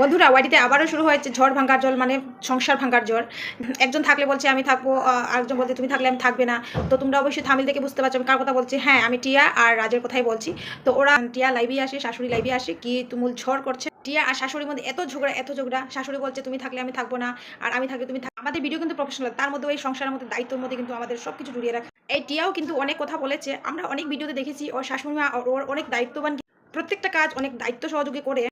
বন্ধুরা, ওয়াইটিতে আবারও শুরু হয়েছে ঝড় ভাঙ্গার জল মানে সংসার ভাঙ্গার জল। একজন থাকলে বলছে, আমি থাকব। আরেকজন বলছে, তুমি থাকলে আমি থাকবে না। তো তোমরা অবশ্যই থামিল দেখে বুঝতে পারছ। আমি কার কথা বলছি? হ্যাঁ আমি টিয়া আর রাজের কথাই বলছি। তো ওরা টিয়া লাইভে আসে, শাশুড়ি লাইভে আসে। কি তুমুল ঝড় করছে। টিয়া আর শাশুড়ির মধ্যে এত ঝগড়া এত ঝগড়া। শাশুড়ি বলছে, তুমি থাকলে আমি থাকব না। আর আমি থাকলে তুমি আমাদের ভিডিও কিন্তু প্রফেশনাল তার মধ্যে ওই সংসারের মধ্যে, দায়িত্বের মধ্যে কিন্তু আমাদের সব কিছু জড়িয়ে রাখা। এই টিয়াও কিন্তু অনেক কথা বলেছে। আমরা অনেক ভিডিওতে দেখেছি, ওর শাশুড়ি মা, ওর অনেক দায়িত্ববান। প্রত্যেকটা কাজ অনেক দায়িত্ব সহযোগী করে।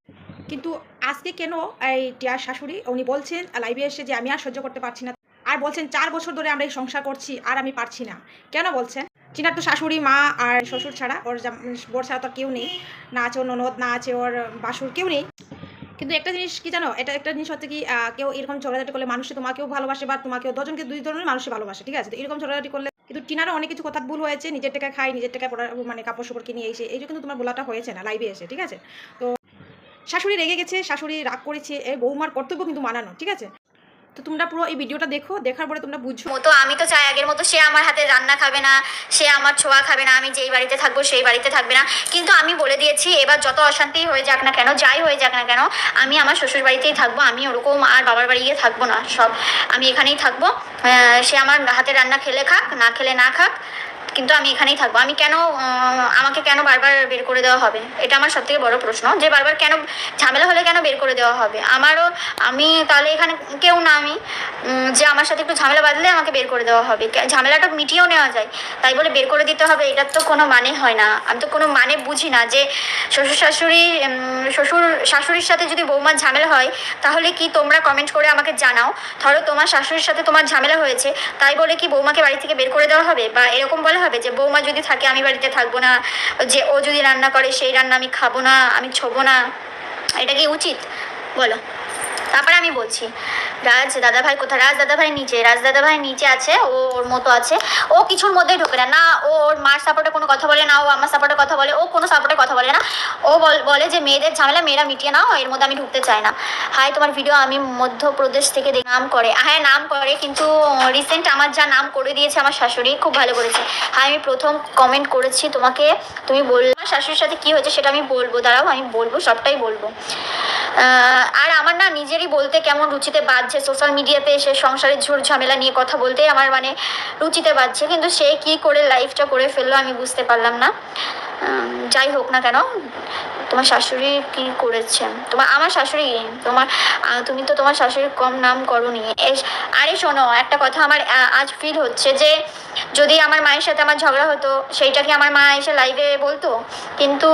কিন্তু আজকে কেন এই টিয়ার শাশুড়ি, উনি বলছেন লাইভে এসে যে আমি আর সহ্য করতে পারছি না। আর বলছেন, চার বছর ধরে আমরা এই সংসার করছি, আর আমি পারছি না। কেন বলছেন? চিনার তো শাশুড়ি, মা আর শ্বশুর ছাড়া, ওর বোর ছাড়া তো কেউ নেই। না আছে ওর ননদ, না আছে ওর বাসুর, কেউ নেই। কিন্তু একটা জিনিস কি জানো? এটা একটা জিনিস হচ্ছে কি কেউ এরকম ঝগড়াঝাটি করলে মানুষ তোমাকেও ভালোবাসে বা তোমাকেও দুজনকে দুই ধরনের মানুষই ভালোবাসে, ঠিক আছে? তো এরকম ঝগড়াঝাটি করলে কিন্তু টিনারও অনেক কিছু কথা ভুল হয়েছে, নিজের টাকা খাই নিজের টাকা পড়া মানে কাপড় চোপড় কিনে এসে, এই কিন্তু তোমার বলাটা হয়েছে না লাইভে এসে, ঠিক আছে? তো শাশুড়ি রেগে গেছে, শাশুড়ি রাগ করেছে এই বৌমার কর্তব্য কিন্তু মানানো, ঠিক আছে? তো তোমরা পুরো এই ভিডিওটা দেখো, দেখার পরে তোমরা বুঝছ মতো আমি তো চাই আগের মতো সে আমার হাতে রান্না খাবে না, সে আমার ছোঁয়া খাবে না, আমি যেই বাড়িতে থাকব সেই বাড়িতে থাকবে না। কিন্তু আমি বলে দিয়েছি, এবার যত অশান্তি হয়ে যাক না কেন, যাই হয়ে যাক না কেন, আমি আমার শ্বশুর বাড়িতেই থাকব, আমি ওরকম আর বাবার বাড়ি গিয়ে থাকব না, সব। আমি এখানেই থাকব। সে আমার হাতে রান্না খেলে খাক, না খেলে না খাক কিন্তু আমি এখানেই থাকব। আমি কেন আমাকে কেন বারবার বের করে দেওয়া হবে? এটা আমার সব থেকে বড় প্রশ্ন। যে বারবার কেন, ঝামেলা হলে কেন বের করে দেওয়া হবে? আমারও, আমি তাহলে এখানে কেউ না আমি যে আমার সাথে একটু ঝামেলা বাঁধলে আমাকে বের করে দেওয়া হবে। ঝামেলাটা মিটিয়েও নেওয়া যায়। তাই বলে বের করে দিতে হবে এটার তো কোনো মানে হয় না। আমি তো কোনো মানে বুঝি না যে শ্বশুর শাশুড়ি শ্বশুর শাশুড়ির সাথে যদি বৌমার ঝামেলা হয়, তাহলে কি তোমরা কমেন্ট করে আমাকে জানাও? ধরো তোমার শাশুড়ির সাথে তোমার ঝামেলা হয়েছে, তাই বলে কি বৌমাকে বাড়ি থেকে বের করে দেওয়া হবে? বা এরকম বলা হবে যে বৌমা যদি থাকে, আমি বাড়িতে থাকব না। যে ও যদি রান্না করে, সেই রান্না আমি খাব না, আমি ছোবো না। এটা কি উচিত? বলো। তারপরে আমি বলছি, রাজ দাদা ভাই কোথায়? রাজ দাদা ভাই নিচে, রাজ দাদাভাই নিচে আছে, ও ওর মতো আছে। ও কিছুর মধ্যেই ঢোকে না। না, ও ওর মার সাপোর্টে কোনো কথা বলে না, ও আমার সাপোর্টে কথা বলে, ও কোনো সাপোর্টে কথা বলে না। ও বল- যে, মেয়েদের ঝামেলা, মেয়েরা মিটিয়ে নাও, এর মধ্যে আমি ঢুকতে চাই না। হাই তোমার ভিডিও আমি মধ্যপ্রদেশ থেকে নাম করে হ্যাঁ নাম করে, কিন্তু রিসেন্ট আমার যা নাম করে দিয়েছে আমার শাশুড়ি, খুব ভালো করেছে। হ্যাঁ আমি প্রথম কমেন্ট করেছি তোমাকে, তুমি বললে আমার শাশুড়ির সাথে কি হয়েছে সেটা আমি বলব, দাঁড়াও, আমি বলব, সবটাই বলব। আর আমার না নিজেরই বলতে কেমন রুচিতে বাজছে সোশ্যাল মিডিয়াতে এসে সংসারের ঝুট ঝামেলা নিয়ে কথা বলতে আমার মানে রুচিতে বাজছে কিন্তু সে কি করে লাইফটা করে ফেলল আমি বুঝতে পারলাম না। যাই হোক না কেন। তোমার শাশুড়ি কি করেছে? তোমার, আমার শাশুড়ি? তোমার তুমি তো তোমার শাশুড়ির কম নাম করনি। আরে শোনো, একটা কথা আমার আজ ফিল হচ্ছে যে যদি আমার মায়ের সাথে আমার ঝগড়া হতো, সেইটা কি আমার মা এসে লাইভে বলতো? কিন্তু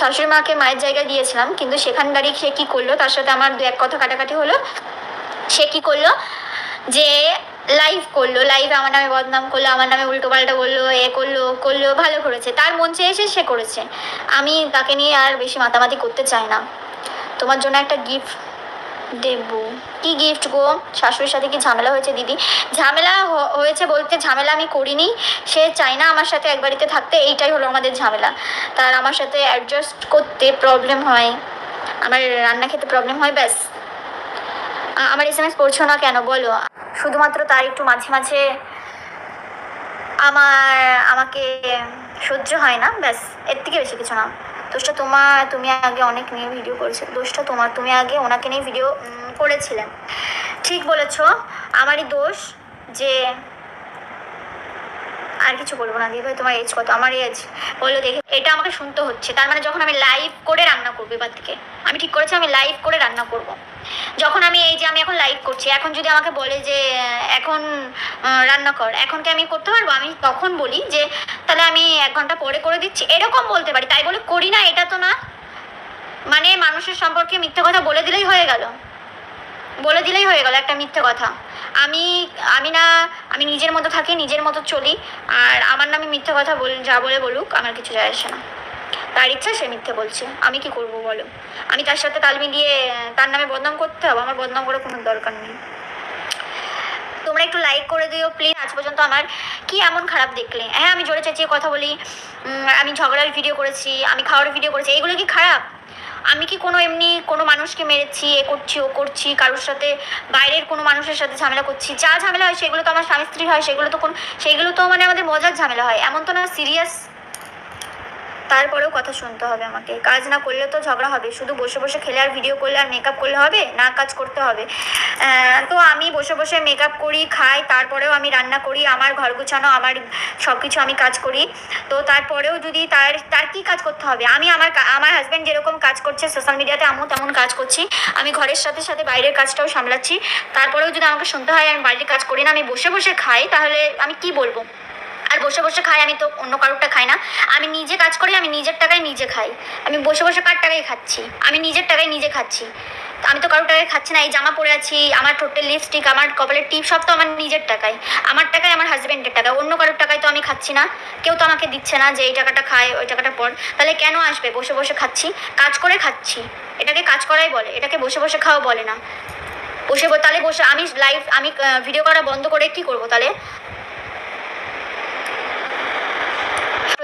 শাশুড়ি মাকে মায়ের জায়গায় দিয়েছিলাম, কিন্তু সেখান দাঁড়িয়ে সে কী করল, তার সাথে আমার দু এক কথা কাটাকাটি হলো। সে কী করল যে লাইভ করল লাইভ আমার নামে বদনাম করল, আমার নামে উল্টো পাল্টা বলল, এ করল করল, ভালো করেছে। তার মন এসে সে করেছে। আমি তাকে নিয়ে আর বেশি মাতামাতি করতে চাই না। তোমার জন্য একটা গিফট দেব। কি গিফট গো? শাশুড়ির সাথে কি ঝামেলা হয়েছে, দিদি? ঝামেলা হয়েছে বলতে ঝামেলা আমি করিনি। সে চায় না আমার সাথে এক বাড়িতে থাকতে, এইটাই হলো আমাদের ঝামেলা। তার আমার সাথে অ্যাডজাস্ট করতে প্রবলেম হয়। আমার রান্না খেতে প্রবলেম হয়, ব্যাস। আমার এস এম এস করছ না কেন? বলো। শুধুমাত্র তার একটু মাঝে মাঝে আমার, আমাকে সহ্য হয় না, ব্যাস, এর থেকে বেশি কিছু না। দোষটা তোমার, তুমি আগে অনেক নিয়ে ভিডিও করেছ দোষটা তোমার, তুমি আগে ওনাকে নিয়ে ভিডিও করেছিলেন ঠিক বলেছ, আমারই দোষ যে আর কিছু বলব না, দিদি ভাই, তোমার এজ কত? আমার এজ বলল, দেখে। এটা আমাকে শুনতে হচ্ছে। তার মানে যখন আমি লাইভ করে রান্না করব এবার থেকে, আমি ঠিক করেছি আমি লাইভ করে রান্না করব। যখন আমি এই যে আমি এখন লাইভ করছি, এখন যদি আমাকে বলে যে, এখন রান্না কর, এখন কি আমি করতে পারব? আমি তখন বলি যে, তাহলে আমি এক ঘণ্টা পরে করে দিচ্ছি। এরকম বলতে পারি। তাই বলে করি না, এটা তো না। মানে মানুষের সম্পর্কে মিথ্যে কথা বলে দিলেই হয়ে গেল। বলে দিলেই হয়ে গেল একটা মিথ্যে কথা। আমি আমি না, আমি নিজের মতো থাকি, নিজের মতো চলি। আর আমার নামে মিথ্যে কথা বল, যা বলে বলুক, আমার কিছু যায় আসে না। তার ইচ্ছা, সে মিথ্যে বলছে। আমি কি করব বলো? আমি তার সাথে তাল মিলিয়ে, তার নামে বদনাম করতে হবে? আমার বদনাম করার কোনো দরকার নেই। তোমরা একটু লাইক করে দিও প্লিজ আজ পর্যন্ত আমার কি এমন খারাপ দেখলে? হ্যাঁ আমি জোরে চেঁচিয়ে কথা বলি। আমি ঝগড়ার ভিডিও করেছি, আমি খাওয়ার ভিডিও করেছি। এইগুলো কি খারাপ? আমি কি কোনো এমনি কোনো মানুষকে মেরেছি, এ করছি, ও করছি, কারোর সাথে বাইরের কোনো মানুষের সাথে ঝামেলা করছি, যা ঝামেলা হয় সেগুলো তো আমার স্বামী স্ত্রী হয়, সেগুলো তো কোন সেগুলো তো মানে আমাদের মজার ঝামেলা হয়। এমন তো না সিরিয়াস তারপরেও কথা শুনতে হবে আমাকে। কাজ না করলে তো ঝগড়া হবে। শুধু বসে বসে খেলে আর ভিডিও করলে আর মেকআপ করলে হবে? না, কাজ করতে হবে। তো আমি বসে বসে মেকআপ করি, খাই, তারপরেও আমি রান্না করি, আমার ঘর গুছানো, আমার সব কিছু আমি কাজ করি। তো তারপরেও যদি তার তার কি কাজ করতে হবে? আমি আমার আমার হাজব্যান্ড যেরকম কাজ করছে সোশ্যাল মিডিয়াতে আমিও তেমন কাজ করছি। আমি ঘরের সাথে সাথে বাইরের কাজটাও সামলাচ্ছি। তারপরেও যদি আমাকে শুনতে হয় আমি বাইরের কাজ করি না, আমি বসে বসে খাই, তাহলে আমি কি বলব? আর বসে বসে খাই, আমি তো অন্য কারোরটা খাই না। আমি নিজে কাজ করি, আমি নিজের টাকায় নিজে খাই। আমি বসে বসে কার টাকায় খাচ্ছি? আমি নিজের টাকায় নিজে খাচ্ছি। আমি তো কারোর টাকায় খাচ্ছি না, এই জামা পরে আছি, আমার ঠোঁটের লিপস্টিক আমার কপালের টিপ সব তো আমার নিজের টাকায়। আমার টাকায় আমার হাজব্যান্ডের টাকায়, অন্য কারোর টাকায় তো আমি খাচ্ছি না। কেউ তো আমাকে দিচ্ছে না যে এই টাকাটা খায়, ওই টাকাটা পর। তাহলে কেন আসবে বসে বসে খাচ্ছি? কাজ করে খাচ্ছি। এটাকে কাজ করাই বলে, এটাকে বসে বসে খাওয়া বলে না। বসে তাহলে বসে আমি লাইভ আমি ভিডিও করা বন্ধ করে কি করব তাহলে?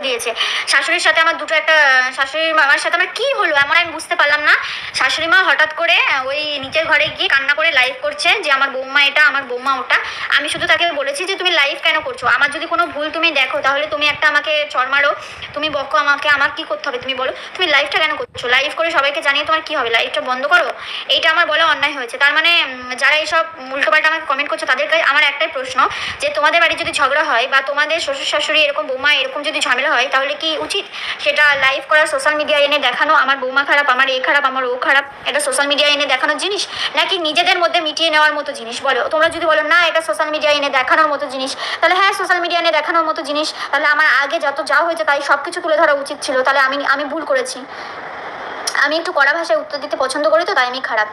দিয়েছে। শাশুড়ির সাথে আমার দুটো একটা শাশুড়ি মামার সাথে আমার কি হলো? এমন আমি বুঝতে পারলাম না। শাশুড়ি মা হঠাৎ করে ওই নিচের ঘরে গিয়ে কান্না করে লাইভ করছে যে আমার বৌমা এটা, আমার বৌমা ওটা। আমি শুধু তাকে বলেছি যে তুমি লাইভ কেন করছ? আমার যদি কোনো ভুল তুমি দেখো, তাহলে তুমি একটা আমাকে চর মারো। তুমি বকো আমাকে, আমার কি করতে হবে তুমি বলো? তুমি লাইভটা কেন করছ? লাইভ করে সবাইকে জানিয়ে তোমার কি হবে? লাইভটা বন্ধ করো? এইটা আমার বলে অন্যায় হয়েছে। তার মানে যারা এইসব উল্টোপাল্টা আমাকে কমেন্ট করছ তাদেরকে আমার একটাই প্রশ্ন, যে তোমাদের বাড়ি যদি ঝগড়া হয় বা তোমাদের শ্বশুর শাশুড়ি এরকম বৌমা এরকম যদি ঝামেলা হয়, তাহলে কি উচিত? সেটা লাইভ করা সোশ্যাল মিডিয়ায় এনে দেখানো, আমার বৌমা খারাপ, আমার এ খারাপ, আমার ও খারাপ। এটা সোশ্যাল মিডিয়া এনে দেখানোর জিনিস? নাকি নিজেদের মধ্যে মিটিয়ে নেওয়ার মতো জিনিস? বলো। তোমরা যদি বলো, না, এটা সোশ্যাল মিডিয়া এনে দেখানোর মতো জিনিস। তাহলে হ্যাঁ সোশ্যাল মিডিয়া এনে দেখানোর মতো জিনিস। তাহলে আমার আগে যত যা হয়েছে তাই সব কিছু তুলে ধরা উচিত ছিল। তাহলে আমি আমি ভুল করেছি। আমি একটু কড়া ভাষায় উত্তর দিতে পছন্দ করি তো, তাই আমি খারাপ।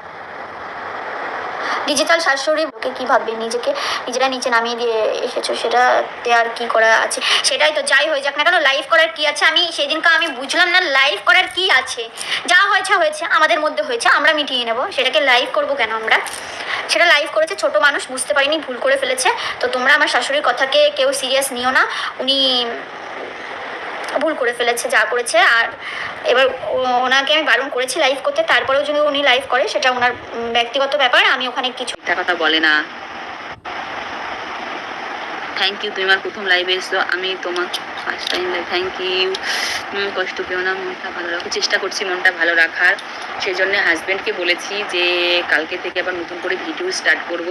ডিজিটাল শাশুড়ি বুকে কী ভাববে? নিজেকে নিজেরা নিচে নামিয়ে দিয়ে এসেছ সেটাতে আর কি করা আছে? সেটাই তো যাই হয়ে যাক না কেন লাইভ করার কি আছে? আমি সেদিনকে আমি বুঝলাম না লাইভ করার কি আছে? যা হয়েছে হয়েছে, আমাদের মধ্যে হয়েছে, আমরা মিটিয়ে নেব। সেটাকে লাইভ করব কেন আমরা? সেটা লাইভ করেছে ছোট মানুষ, বুঝতে পারিনি, ভুল করে ফেলেছে। তো তোমরা আমার শাশুড়ির কথাকে কেউ সিরিয়াস নিও না। উনি ভুল করে ফেলেছে, যা করেছে। আর এবার ওনাকে আমি বারণ করেছি লাইভ করতে, তারপরেও যদি উনি লাইভ করে, সেটা ওনার ব্যক্তিগত ব্যাপার, আমি ওখানে কিছু কথা বলে না। থ্যাংক ইউ তুমি আমার প্রথম লাইভে এসছো। আমি তোমার ফার্স্ট টাইম থ্যাংক ইউ কষ্ট পেও না, মনটা ভালো রাখো। চেষ্টা করছি মনটা ভালো রাখার। সেই জন্য হাজব্যান্ডকে বলেছি যে, কালকে থেকে আবার নতুন করে ভিডিও স্টার্ট করব।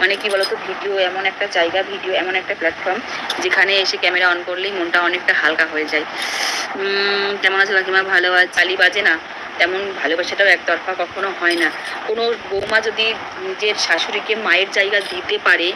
মানে কি বলতো ভিডিও এমন একটা জায়গা ভিডিও এমন একটা প্ল্যাটফর্ম যেখানে এসে ক্যামেরা অন করলেই মনটা অনেকটা হালকা হয়ে যায়। কেমন আছে কাকিমা? ভালো আছে? চালি বাজে না? তেমন ভালোবাসাটাও একতরফা কখনো হয় না। কোনো বৌমা যদি নিজের শাশুড়িকে মায়ের জায়গা দিতে পারে,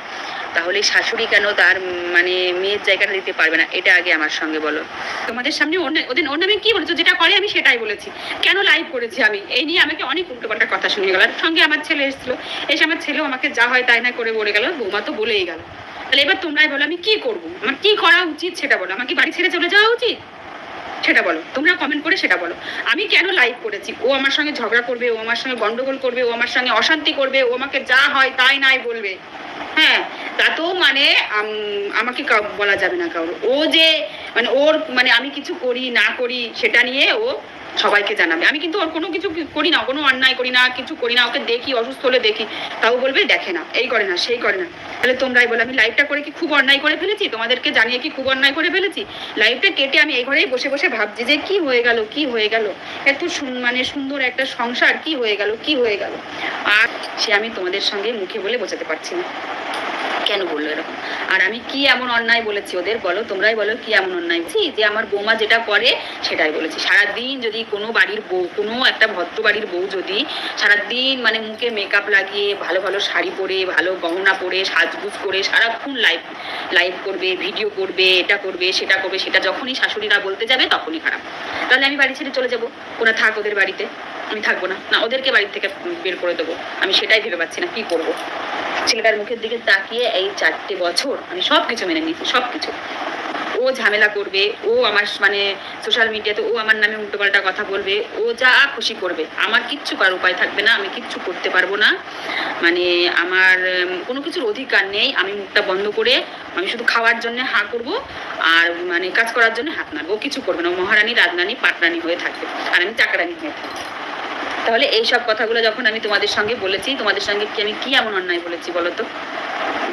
তাহলে শাশুড়ি কেন তার মানে মেয়ের জায়গাটা দিতে পারবে না? এটা আগে আমার সঙ্গে বলো। তোমাদের সামনে ওদের ওর নামে কি বলেছ? যেটা করে আমি সেটাই বলেছি। কেন লাইভ করেছি আমি? এই নিয়ে আমাকে অনেক উল্টোপাল্টা কথা শুনে গেল। আর সঙ্গে আমার ছেলে এসেছিল। এসে আমার ছেলেও আমাকে যা হয় তাই না করে বলে গেল। বৌমা তো বলেই গেল। তাহলে এবার তোমরাই বলো, আমি কি করব? আমার কি করা উচিত সেটা বলো। আমাকে বাড়ি ছেড়ে চলে যাওয়া উচিত? সেটা বলো। তোমরা কমেন্ট করে সেটা বলো। আমি কেন লাইভ করেছি? ও আমার সঙ্গে ঝগড়া করবে, ও আমার সঙ্গে গন্ডগোল করবে, ও আমার সঙ্গে অশান্তি করবে, ও আমাকে যা হয় তাই নাই বলবে। হ্যাঁ তাতেও মানে আমাকে বলা যাবে না কারোর ও যে মানে ওর মানে আমি কিছু করি, না করি, সেটা নিয়ে ও সবাইকে জানাবে। আমি কিন্তু ওর কোনো কিছু করি না কোনো অন্যায় করি না, কিছু করি না, ওকে দেখি, অসুস্থ হলে দেখি। তাও বলবে, দেখে না, এই করে না, সেই করে না। তাহলে তোমরাই বলো, আমি লাইফটা করে কি খুব অন্যায় করে ফেলেছি? তোমাদেরকে জানিয়ে কি খুব অন্যায় করে ফেলেছি? লাইভটা কেটে আমি এই ঘরেই বসে বসে ভাবছি যে কি হয়ে গেল, কি হয়ে গেল? এত মানে সুন্দর একটা সংসার, কি হয়ে গেল, কি হয়ে গেল? আর সে আমি তোমাদের সঙ্গে মুখে বলে বোঝাতে পারছি না। কেন বলল এরকম? আর আমি কি এমন অন্যায় বলেছি ওদের? বলো, তোমরাই বলো কি এমন অন্যায় বলছি? যে আমার বৌমা যেটা করে, সেটাই বলেছি। সারাদিন যদি কোনো বাড়ির বউ, কোনো একটা ভদ্র বাড়ির বউ যদি সারাদিন মানে মুখে মেকআপ লাগিয়ে, ভালো ভালো শাড়ি পরে, ভালো গহনা পরে, সাজগুজ করে, সারাক্ষণ লাইভ লাইভ করবে ভিডিও করবে, এটা করবে, সেটা করবে, সেটা যখনই শাশুড়িরা বলতে যাবে তখনই খারাপ। তাহলে আমি বাড়ি ছেড়ে চলে যাব? ওরা থাক ওদের বাড়িতে। আমি থাকব না। না, ওদেরকে বাড়ি থেকে বের করে দেবো। আমি সেটাই ভেবে পাচ্ছি না। কি করব? ছেলেটার মুখের দিকে তাকিয়ে এই চারটে বছর আমি সব কিছু মেনে নিয়েছি সব কিছু ও ঝামেলা করবে, ও আমার মানে সোশ্যাল মিডিয়াতে ও আমার নামে উল্টোপাল্টা কথা বলবে, ও যা খুশি করবে। আমার কিচ্ছু করার উপায় থাকবে না, আমি কিচ্ছু করতে পারব না। মানে আমার কোনো কিছুর অধিকার নেই, আমি মুখটা বন্ধ করে আমি শুধু খাওয়ার জন্য হা করব আর মানে কাজ করার জন্য হাত নাড়বো। কিছু করবে না মহারানী রাজরানী পাটরানী হয়ে থাকবে। আর আমি চাকরানি হয়ে থাকব। তাহলে এই সব কথাগুলো যখন আমি তোমাদের সঙ্গে বলেছি, তোমাদের সঙ্গে কি আমি কি এমন অন্যায় বলেছি বলো তো?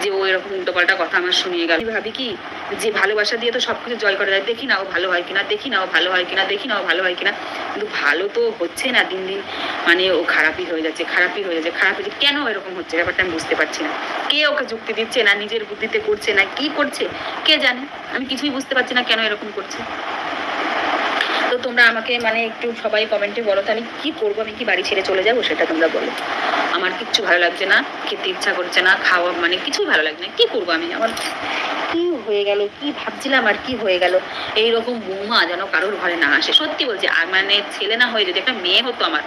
যে ও এরকম উল্টোপাল্টা কথা আমার শুনিয়ে গেল। ভাবি কি, যে ভালোবাসা দিয়ে তো সবকিছু জয় করা যায়। দেখি না ও ভালো হয় কিনা, দেখি না ও ভালো হয় কিনা, দেখি না ও ভালো হয় কিনা। কিন্তু ভালো তো হচ্ছে না দিন দিন। মানে ও খারাপই হয়ে যাচ্ছে, খারাপই হয়ে যাচ্ছে, খারাপ হয়ে যাচ্ছে। কেন এরকম হচ্ছে? ব্যাপারটা আমি বুঝতে পারছি না। কে ওকে যুক্তি দিচ্ছে না নিজের বুদ্ধিতে করছে না, কি করছে? কে জানে? আমি কিছুই বুঝতে পারছি না কেন এরকম করছে। তোমরা আমাকে মানে একটু সবাই কমেন্টে বলো তো আমি কি করব, আমি কি বাড়ি ছেড়ে চলে যাব, সেটা তোমরা বলো। আমার কিচ্ছু ভালো লাগছে না, খেতে ইচ্ছা করছে না, খাওয়া মানে কিছুই ভালো লাগছে না, কি করব আমি? আমার কি হয়ে গেল, কি ভাবছিলাম আর কি হয়ে গেল? এই রকম বৌমা যেন কারোর ঘরে না আসে। সত্যি বলছি, আর মানে ছেলে না হয়ে যদি একটা মেয়ে হতো আমার,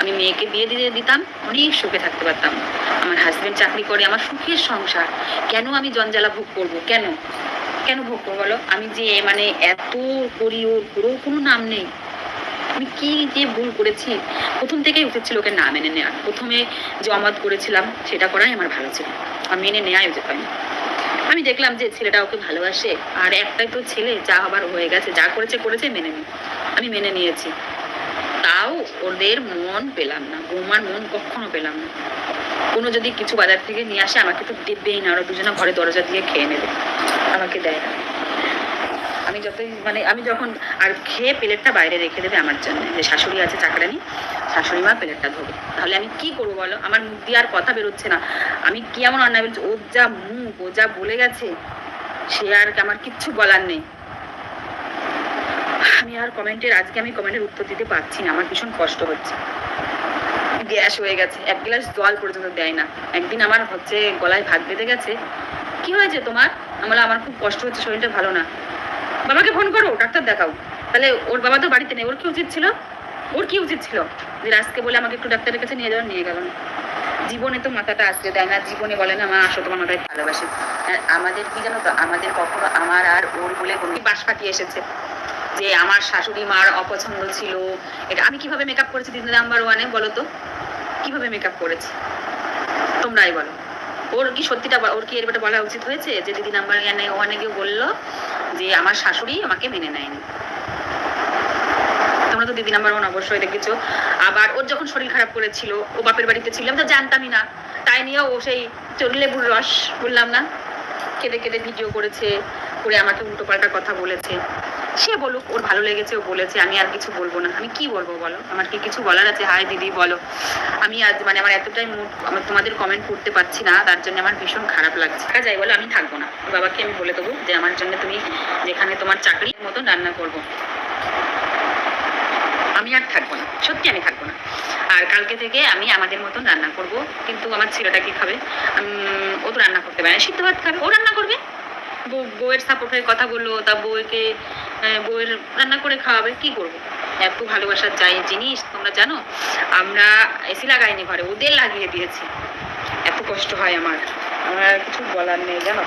আমি মেয়েকে বিয়ে দিয়ে দিতাম, অনেক সুখে থাকতে পারতাম। আমার হাজব্যান্ড চাকরি করে, আমার সুখের সংসার। কেন আমি জঞ্জালা ভোগ করব? কেন? কেন ভোগ করব বলো? আমি যে মানে এত করি ওর পুরো কোনো নাম নেই। আমি কি যে ভুল করেছি? প্রথম থেকেই উচিত ছিল ওকে না মেনে নেওয়া প্রথমে যে অমত করেছিলাম, সেটা করাই আমার ভালো ছিল। আর মেনে নেওয়াই উচিত হয়নি। আমি দেখলাম যে, ছেলেটা ওকে ভালোবাসে। আর একটাই তো ছেলে, যা আবার হয়ে গেছে। যা করেছে করেছে, মেনে নি। আমি মেনে নিয়েছি। তাও ওদের মন পেলাম না। বৌমার মন কখনো পেলাম না। কোনো যদি কিছু বাজার থেকে নিয়ে আসে, আমাকে তো দেবেই না। ওরা দুজনে ঘরে দরজা দিয়ে খেয়ে নেবে। আমাকে দেয় না। আমি যতই মানে আমি যখন আর খেয়ে প্লেটটা বাইরে রেখে দেবে আমার জন্য। যে শাশুড়ি আছে চাকরানি শাশুড়ি মা প্লেটটা ধোবে তাহলে আমি কি করব বলো? আমার মুখ দিয়ে আর কথা বেরোচ্ছে না। আমি কি এমন অন্যায় বলছি ওর যা মুখ, ও যা বলে গেছে, সে আর আমার কিচ্ছু বলার নেই। আমি আর কমেন্টের আজকে আমি কমেন্টের উত্তর দিতে পারছি না। আমার ভীষণ কষ্ট হচ্ছে। গ্যাস হয়ে গেছে, এক গ্লাস জল পর্যন্ত দেয় না। একদিন আমার হচ্ছে গলায় ভাত বেঁধে গেছে। কি হয়েছে তোমার? আমার আমার খুব কষ্ট হচ্ছে, শরীরটা ভালো না। বাবাকে ফোন করো, ডাক্তার দেখাও। তাহলে ওর বাবা তো বাড়িতে নেই, ওর কি উচিত ছিল? ওর কি উচিত ছিল? যে রাজকে বলে আমাকে একটু ডাক্তারের কাছে নিয়ে যাওয়ার নিয়ে গেল না। জীবনে তো মাথাটা আসতে দেয় না, জীবনে বলে না, মা, আসো তোমার মাথায় ভালোবাসি। আমাদের কি জানো তো, আমাদের কখনো আমার আর ওর বলে কোনো বাস কাটিয়ে এসেছে। যে আমার শাশুড়ি মার অপছন্দ ছিল। এটা আমি কীভাবে মেকআপ করেছি দিদি নাম্বার ওয়ানে বলো তো? কীভাবে মেকআপ করেছি? তোমরাই বলো। ওর কি সত্যিটা ওর কি এর বলা উচিত হয়েছে? যে দিদি নাম্বার ওয়ানে গিয়ে বলল যে আমার শাশুড়ি আমাকে মেনে নেয়নি। তোমরা তো দিদি নাম্বার ওয়ান অবশ্যই দেখেছ। আবার ওর যখন শরীর খারাপ করেছিল, ও বাপের বাড়িতে ছিল আমি তো জানতামই না। তাই নিয়ে ও সেই চোর লেবুর রস বললাম না? কেঁদে কেঁদে ভিডিও করেছে। করে আমাকে উল্টো পাল্টা কথা বলেছে। সে বলুক, ওর ভালো লেগেছে, ও বলেছে, আমি আর কিছু বলব না। আমি কি বলব বলো? আমার কি কিছু বলার আছে? হাই দিদি, বলো। আমি আজ মানে আমার এতটাই মুড আমার তোমাদের কমেন্ট করতে পারছি না, তার জন্য আমার ভীষণ খারাপ লাগছে। থাকা যাই বলো আমি থাকব না। বাবাকে আমি বলে দেবো যে, আমার জন্য তুমি যেখানে তোমার চাকরির মতন রান্না করব। আমি আর থাকব না। সত্যি আমি থাকব না। আর কালকে থেকে আমি আমাদের মতন রান্না করব। কিন্তু আমার ছেলেটা কি খাবে? ও তো রান্না করতে পারে সিদ্ধ ভাত খাবে। ও রান্না করবে? বউয়ের সাপোর্ট হয়ে কথা বলল, তা বউকে বউয়ের রান্না করে খাওয়াবে, কি করব? এত ভালোবাসার চাই জিনিস, তোমরা জানো? আমরা এসি লাগাইনি ঘরে, ওদের লাগিয়ে দিয়েছি। এত কষ্ট হয় আমার। আমার কিছু বলার নেই, জানো?